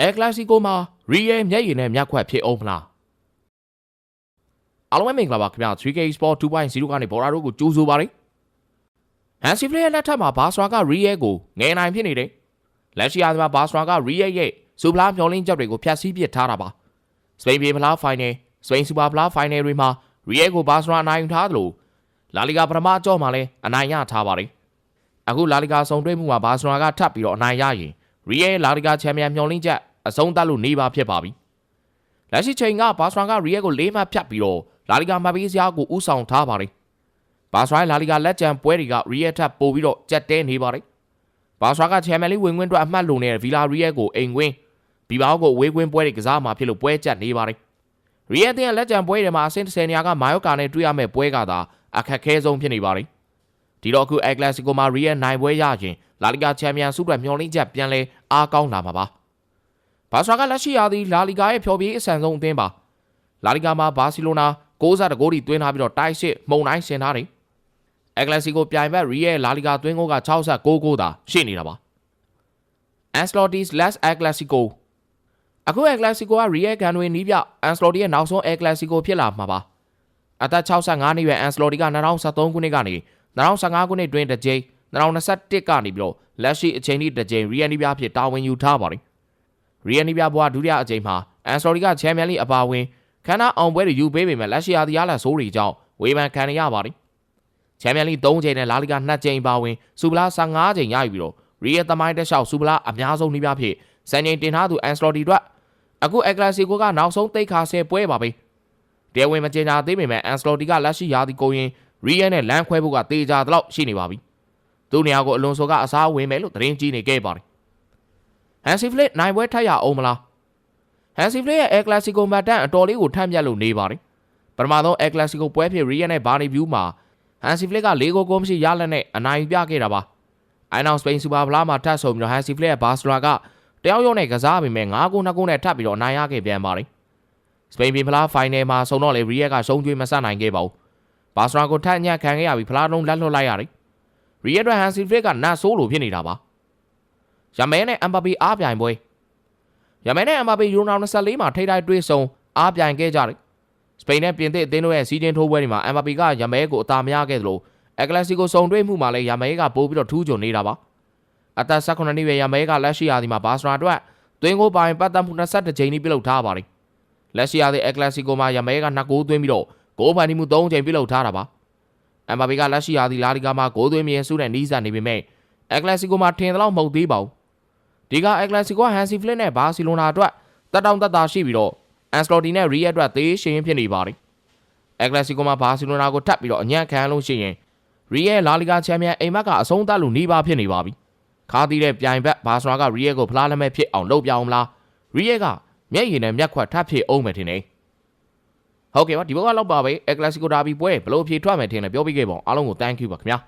အဲကလစီကိုမှာရီယယ်မျက်ရည်နဲ့မျက်ခွက်ဖြစ်အောင်မလားအားလုံးပဲမင်္ဂလာပါခင်ဗျာ 3K Sport 2.0ကနေဘော်ရာတို့ကိုကြိုးဆိုပါရစေဟန်စီဖလီရဲ့လက်ထက်မှာဘာစရာကရီယယ်ကိုငယ်နိုင်ဖြစ်နေတယ်လက်ရှိအားဖြင့်ဘာစရာကရီယယ်ရဲ့စူပလာမျောလင်းချက်တွေကိုဖျက်ဆီးပစ်ထားတာပါစပိန်ပြည်ဖလားဖိုင်နယ်စပိန်စူပါဖလားဖိုင်နယ်တွေမှာရီယယ်ကိုဘာစရာအနိုင်ယူထားသလိုလာလီဂါပထမအကြောမှာလည်းအနိုင်ရထားပါတယ်အခုလာလီဂါဆုံတွေ့မှုမှာဘာစရာကထပ်ပြီးတော့အနိုင်ရရင်ရီယယ်လာလီဂါချန်ပီယံမျောလင်းချက် အဆုံးသတ်လို့နေပါဖြစ်ပါပြီလက်ရှိချိန်ကဘာစရာကရီယယ်ကို၄မှတ်ဖြတ်ပြီးတော့လာလီဂါမပေးစရာကိုဥဆောင်ထားပါတယ်ဘာစရာလာလီဂါလက်ကျန်ပွဲတွေကရီယယ်ထပ်ပို့ပြီးတော့ကြက်တဲနေပါတယ်ဘာစရာကချန်ပီယံလိဝင်ခွင့်အတွက်အမှတ်လုံနေတဲ့ဗီလာရီယယ်ကိုအိမ်ခွင်းဘီဘာကိုဝေးခွင်းပွဲတွေကစားမှာဖြစ်လို့ပွဲကြက်နေပါတယ်ရီယယ်တင်လက်ကျန်ပွဲတွေမှာအဆင့်30နေရာကမာယော့ကာနဲ့တွေ့ရမယ့်ပွဲကသာအခက်ခဲဆုံးဖြစ်နေပါတယ်ဒီတော့အခုအက်ကလစီကိုမှာရီယယ်နိုင်ပွဲရရင်လာလီဂါချန်ပီယံဆုအတွက်မျှော်လင့်ချက်ပြန်လဲအားကောင်းလာမှာပါ ဘာစရာကလက်ရှိရာသီလာလီဂါရဲ့ဖျော်ဖြေအဆန်ဆုံးအသင်းပါလာလီဂါမှာဘာစီလိုနာ60တဂိုးတီသွင်းထားပြီးတော့တိုက်စစ်မှုန်တိုင်းဆင်ထားတယ်အက်ကလစီကိုပြိုင်ဘက်ရီယယ်လာလီဂါသွင်းဂိုးက69ဂိုးသာရှိနေတာပါ Ancelotti's last El Clasico အခု El Clasico က Real ကန်တွေနီးပြ Ancelotti ရဲ့နောက်ဆုံး El Clasico ဖြစ်လာမှာပါအသက်65နှစ်ရွယ် Ancelotti က2013ခုနှစ်ကနေ2015ခုနှစ်တွင်တစ်ကြိမ်2021ကနေပြီးတော့လက်ရှိအချိန်ထိတစ်ကြိမ် Real နီးပြဖြစ်တာဝန်ယူထားပါတယ် Real နီးပြဘွားဒုတိယအကြိမ်မှာ Ancelotti က Champions League အပါအဝင်ခန်းနာအောင်ပွဲတွေယူပေးပေမဲ့လက်ရှိအားတရားလာဆိုးတွေကြောင့်ဝေဖန်ခံရပါတယ်ချန်ပီယံလိ3ချိန်နဲ့လာလီဂါ2ချိန်ပါဝင်စူပလာ15ချိန်ရယူပြီးတော့ရီယယ်သမိုင်းတက်လျှောက်စူပလာအများဆုံးနှိပြဖြစ်စံချိန်တင်ထားသူအန်စလော်တီတို့အခုအက်ကလာစီကိုကနောက်ဆုံးတိတ်ခါဆယ်ပွဲပါပဲတဲဝင်မကြေညာသေးပေမဲ့အန်စလော်တီကလက်ရှိရာသီကိုရင်ရီယယ်နဲ့လမ်းခွဲဖို့ကတေချာတော့ရှိနေပါပြီသူ့နေရာကိုအလွန်ဆိုကအစားဝင်မယ်လို့သတင်းကြီးနေခဲ့ပါတယ် ဟန်စီဖလစ်နိုင်ပွဲထပ်ရအောင်မလားဟန်စီဖလစ်ရဲ့အက်ကလာစီကိုမတ်တန်အတော်လေးကိုထမ်းမြက်လို့နေပါတယ်ပထမဆုံးအက်ကလာစီကိုပွဲဖြစ်ရီယယ်နဲ့ဘာနီဗျူးမှာဟန်စီဖလစ်က၄ဂိုးကိုမရှိရလက်နဲ့အနိုင်ပြခဲ့တာပါ။အိုင်နောက်စပိန်စူပါဖလားမှာထပ်ဆုံပြီးတော့ဟန်စီဖလစ်ရဲ့ဘာစလာကတယောက်ယောက်နဲ့ကစားပေမဲ့၅ဂိုး၂ဂိုးနဲ့ထပ်ပြီးတော့အနိုင်ရခဲ့ပြန်ပါတယ်။စပိန်ပြည်ဖလားဖိုင်နယ်မှာဆုံတော့လေရီယက်ကရှုံးကျွေးမဆက်နိုင်ခဲ့ပါဘူး။ဘာစလာကိုထပ်ညက်ခံခဲ့ရပြီးဖလားလုံးလက်လွတ်လိုက်ရတယ်။ရီယက်အတွက်ဟန်စီဖလစ်ကနတ်ဆိုးလိုဖြစ်နေတာပါ။ ရမဲနဲ့အမ်ဘာပီအားပြိုင်ပွဲရမဲနဲ့အမ်ဘာပီယူနို24မှာထိတိုက်တွေ့ဆုံအားပြိုင်ခဲ့ကြတယ်။စပိန်နဲ့ပြင်သစ်အသင်းတို့ရဲ့စီးတင်ထိုးပွဲတွေမှာအမ်ဘာပီကရမဲကိုအသာမရခဲ့သလိုအက်ကလစီကိုစုံတွေ့မှုမှာလည်းရမဲကပိုးပြီးတော့ထူးချွန်နေတာပါအသက်18နှစ်ရွယ်ရမဲကလက်ရှိရာသီမှာဘာစရာအတွက်သွင်းကိုပိုင်ပတ်သက်မှု22ကြိမ်နီးပြုလုပ်ထားပါတယ်လက်ရှိရာသီအက်ကလစီကိုမှာရမဲက2ဂိုးသွင်းပြီးတော့ဂိုးဖန်တီမှု3ကြိမ်ပြုလုပ်ထားတာပါအမ်ဘာပီကလက်ရှိရာသီလာလီဂါမှာဂိုးသွင်းမြင်စုတဲ့နီးစပ်နေပေမဲ့အက်ကလစီကိုမှာထင်သလောက်မဟုတ်သေးပါဘူး ဒီကအက်ကလစီကိုဟန်စီဖလစ်နဲ့ဘာစီလိုနာအတွက်တက်တောင့်တက်တာရှိပြီးတော့အန်စလော်တီနဲ့ရီယက်အတွက်သေးရှင်ဖြစ်နေပါတယ်အက်ကလစီကိုမှာဘာစီလိုနာကိုထပ်ပြီးတော့အညံ့ခံလို့ရှိရင်ရီယယ်လာလီဂါချန်ပီယံအိမ်မက်ကအဆုံးသတ်လို့နေပါဖြစ်နေပါပြီခါသီးတဲ့ပြိုင်ဘက်ဘာစရာကရီယယ်ကိုဖလားလက်မဲ့ဖြစ်အောင်လုပ်ပြအောင်မလားရီယယ်ကမျက်ရည်နဲ့မျက်ခွက်ထပ်ဖြစ်အောင်မယ်ထင်တယ်ဟုတ်ကဲ့ပါဒီဘက်ကလောက်ပါပဲအက်ကလစီကိုဒါဘီပွဲဘယ်လိုဖြေထွက်မယ်ထင်လဲပြောပြခဲ့ပါအောင်အားလုံးကို thank you ပါခင်ဗျာ